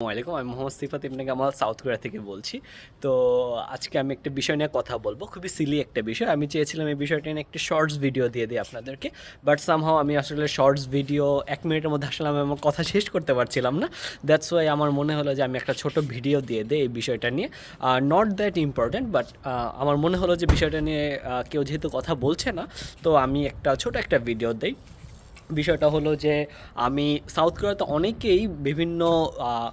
আসসালামাইকুম আমি Mohammad Sifat Ibne Kamal, South Korea থেকে বলছি। তো আজকে আমি একটা বিষয় নিয়ে কথা বলব, খুবই সিলি একটা বিষয়। আমি চেয়েছিলাম এই বিষয়টা নিয়ে একটি শর্টস ভিডিও দিয়ে দিই আপনাদেরকে বাট সামহাও আমি আসলে শর্টস ভিডিও এক মিনিটের মধ্যে আসলে আমি আমার কথা শেষ করতে পারছিলাম না। দ্যাটস ওয়াই আমার মনে হলো যে আমি একটা ছোট ভিডিও দিয়ে দিই এই বিষয়টা নিয়ে। নট দ্যাট ইম্পর্ট্যান্ট বাট আমার মনে হলো যে বিষয়টা নিয়ে কেউ যেহেতু কথা বলছে না, তো আমি একটা ছোট একটা ভিডিও দিই। বিষয়টা হলো যে আমি সাউথ কোরিয়াতে অনেকেই বিভিন্ন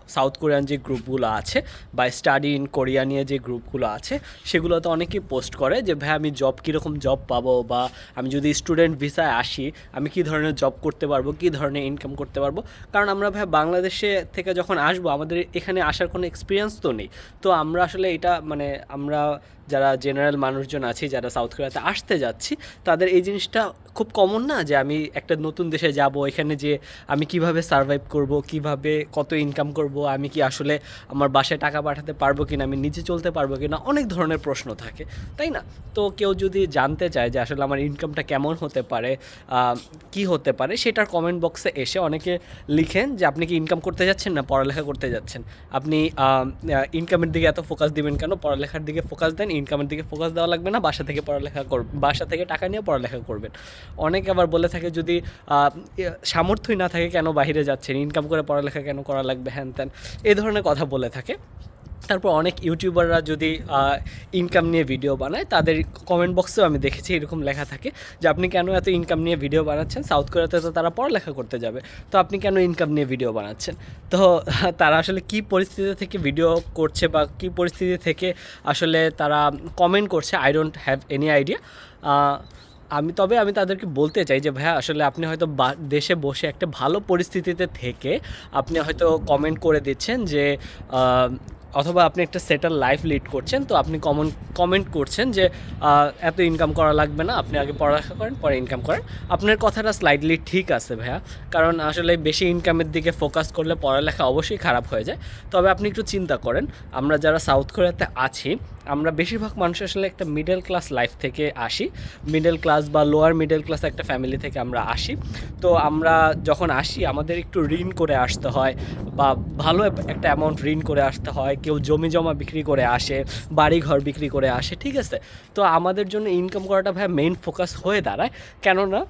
সাউথ কোরিয়ান যে গ্রুপগুলো আছে বা স্টাডি ইন কোরিয়া নিয়ে যে গ্রুপগুলো আছে, সেগুলোতে অনেকেই পোস্ট করে যে, ভাই, আমি জব কীরকম জব পাবো? বা, আমি যদি স্টুডেন্ট ভিসায় আসি, আমি কী ধরনের জব করতে পারব? কী ধরনের ইনকাম করতে পারব? কারণ আমরা, ভাই, বাংলাদেশে থেকে যখন আসব, আমাদের এখানে আসার কোনো এক্সপিরিয়েন্স তো নেই। তো আমরা আসলে এটা মানে আমরা যারা জেনারেল মানুষজন আছি, যারা সাউথ কোরিয়াতে আসতে যাচ্ছি, তাদের এই জিনিসটা খুব কমন না যে আমি একটা নতুন দেশে যাব, এখানে যে আমি কীভাবে সার্ভাইভ করব, কীভাবে কত ইনকাম করব, আমি কি আসলে আমার বাসায় টাকা পাঠাতে পারব কিনা, আমি নিজে চলতে পারব কিনা, অনেক ধরনের প্রশ্ন থাকে, তাই না? তো কেউ যদি জানতে চায় যে আসলে আমার ইনকামটা কেমন হতে পারে কি হতে পারে, সেটার কমেন্ট বক্সে এসে অনেকে লিখেন যে আপনি কি ইনকাম করতে যাচ্ছেন না পড়ালেখা করতে যাচ্ছেন? আপনি ইনকামের দিকে এত ফোকাস দিবেন কেন? পড়ালেখার দিকে ফোকাস দেন ইনকামের দিকে ফোকাস দেওয়া লাগবে না বাসা থেকে পড়ালেখা কর বাসা থেকে টাকা নিয়ে পড়ালেখা করবেন। অনেকে আবার বলে থাকে যদি ইয়ে, সামর্থ্যই না থাকে কেন বাইরে যাচ্ছেন ইনকাম করে পড়ালেখা কেন করা লাগবে হ্যান ত্যান এই ধরনের কথা বলে থাকে। তারপর অনেক ইউটিউবাররা যদি ইনকাম নিয়ে ভিডিও বানায়, তাদের কমেন্ট বক্সেও আমি দেখেছি এরকম লেখা থাকে যে, আপনি কেন এত ইনকাম নিয়ে ভিডিও বানাচ্ছেন? সাউথ কোরিয়াতে তো তারা পড়ালেখা করতে যাবে। তো আপনি কেন ইনকাম নিয়ে ভিডিও বানাচ্ছেন? তো তারা আসলে কি পরিস্থিতি থেকে ভিডিও করছে বা কি পরিস্থিতি থেকে আসলে তারা কমেন্ট করছে I don't have any idea আমি, তবে আমি তাদেরকে বলতে চাই যে, ভাইয়া, আসলে আপনি হয়তো দেশে বসে একটা ভালো পরিস্থিতিতে থেকে আপনি হয়তো কমেন্ট করে দিচ্ছেন যে অথবা আপনি একটা সেটেল লাইফ লিড করছেন, তো আপনি কমন কমেন্ট করছেন যে এত ইনকাম করা লাগবে না, আপনি আগে পড়ালেখা করেন, পরে ইনকাম করেন। আপনার কথাটা স্লাইডলি ঠিক আছে ভাইয়া, কারণ আসলে বেশি ইনকামের দিকে ফোকাস করলে পড়ালেখা অবশ্যই খারাপ হয়ে যায়। তবে আপনি একটু চিন্তা করেন, আমরা যারা সাউথ কোরিয়াতে আছি, আমরা বেশিরভাগ মানুষ আসলে একটা মিডল ক্লাস লাইফ থেকে আসি। মিডল ক্লাস বা লোয়ার মিডল ক্লাস একটা ফ্যামিলি থেকে আমরা আসি। তো আমরা যখন আসি, আমাদের একটু ঋণ করে আসতে হয় বা ভালো একটা অ্যামাউন্ট ঋণ করে আসতে হয় কেউ জমি জমা বিক্রি করে আসে বাড়ি ঘর বিক্রি করে আসে, ঠিক আছে? তো আমাদের জন্য ইনকাম করাটা ভাই মেইন ফোকাস হয়ে দাঁড়ায়। কেননা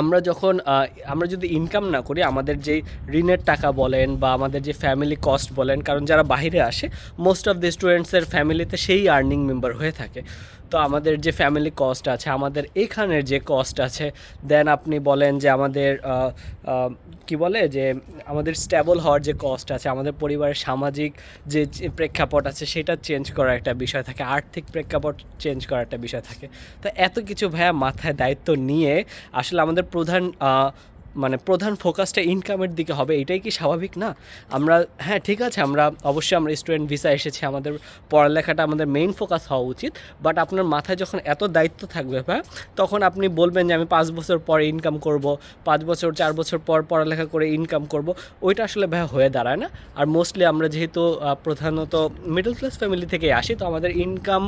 আমরা যখন আমরা যদি ইনকাম না করি, আমাদের যে ঋণের টাকা বলেন বা আমাদের যে ফ্যামিলি কস্ট বলেন, কারণ যারা বাহিরে আসে মোস্ট অফ দ্য স্টুডেন্টসের ফ্যামিলিতে সেই আর্নিং মেম্বার হয়ে থাকে। তো আমাদের যে ফ্যামিলি কস্ট আছে, আমাদের এখানের যে কস্ট আছে দেন আপনি বলেন যে আমাদের কি বলে যে আমাদের স্ট্যাবল হওয়ার যে কস্ট আছে, আমাদের পরিবারের সামাজিক যে প্রেক্ষাপট আছে, সেটা চেঞ্জ করার একটা বিষয় থাকে, আর্থিক প্রেক্ষাপট চেঞ্জ করার একটা বিষয় থাকে। তো এত কিছু ভাইয়া মাথায় দায়িত্ব নিয়ে আসলে আমাদের প্রধান মানে প্রধান ফোকাসটা ইনকামের দিকে হবে, এটাই কি স্বাভাবিক না? আমরা হ্যাঁ ঠিক আছে, আমরা অবশ্যই আমরা স্টুডেন্ট ভিসা এসেছি, আমাদের পড়ালেখাটা আমাদের মেইন ফোকাস হওয়া উচিত বাট আপনার মাথায় যখন এত দায়িত্ব থাকবে ভাই তখন আপনি বলবেন যে আমি পাঁচ বছর পরে ইনকাম করব, পাঁচ বছর, চার বছর পর পড়ালেখা করে ইনকাম করব, ওইটা আসলে ভাই হয়ে দাঁড়ায় না। আর মোস্টলি আমরা যেহেতু প্রধানত মিডল ক্লাস ফ্যামিলি থেকে আসি, তো আমাদের ইনকাম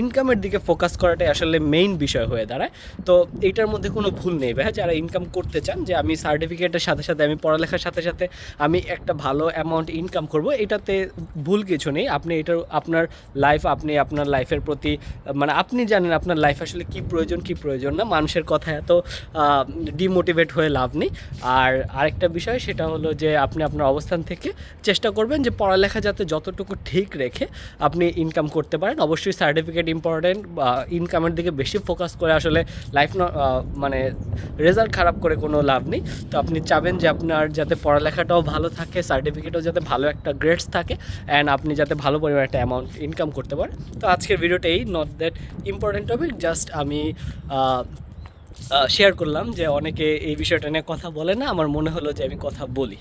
ইনকামের দিকে ফোকাস করাটাই আসলে মেইন বিষয় হয়ে দাঁড়ায়। তো এইটার মধ্যে কোনো ভুল নেই ভাই যারা ইনকাম করতে চান যে আমি সার্টিফিকেটের সাথে সাথে, আমি পড়ালেখার সাথে সাথে আমি একটা ভালো অ্যামাউন্ট ইনকাম করব, এটাতে ভুল কিছু নেই। আপনি এটার, আপনার লাইফ আপনি আপনার লাইফের প্রতি মানে আপনি জানেন আপনার লাইফ আসলে কি প্রয়োজন কি প্রয়োজন না, মানুষের কথা এত ডিমোটিভেট হয়ে লাভ নেই। আর আরেকটা বিষয় সেটা হলো যে আপনি আপনার অবস্থান থেকে চেষ্টা করবেন যে পড়ালেখা যাতে যতটুকু ঠিক রেখে আপনি ইনকাম করতে পারেন। অবশ্যই সার্টিফিকেট ইম্পর্টেন্ট বা ইনকামের দিকে বেশি ফোকাস করে আসলে লাইফ মানে রেজাল্ট খারাপ করে কোনো লাভ নেই। তো আপনি চাবেন যে আপনার যাতে পড়ালেখাটাও ভালো থাকে সার্টিফিকেটও যাতে ভালো একটা গ্রেডস থাকে অ্যান্ড আপনি যাতে ভালো পরিমাণ একটা অ্যামাউন্ট ইনকাম করতে পারেন। তো আজকের ভিডিওটা এই not that important topic just আমি শেয়ার করলাম যে অনেকে এই বিষয়টা নিয়ে কথা বলে না, আমার মনে হলো যে আমি কথা বলি।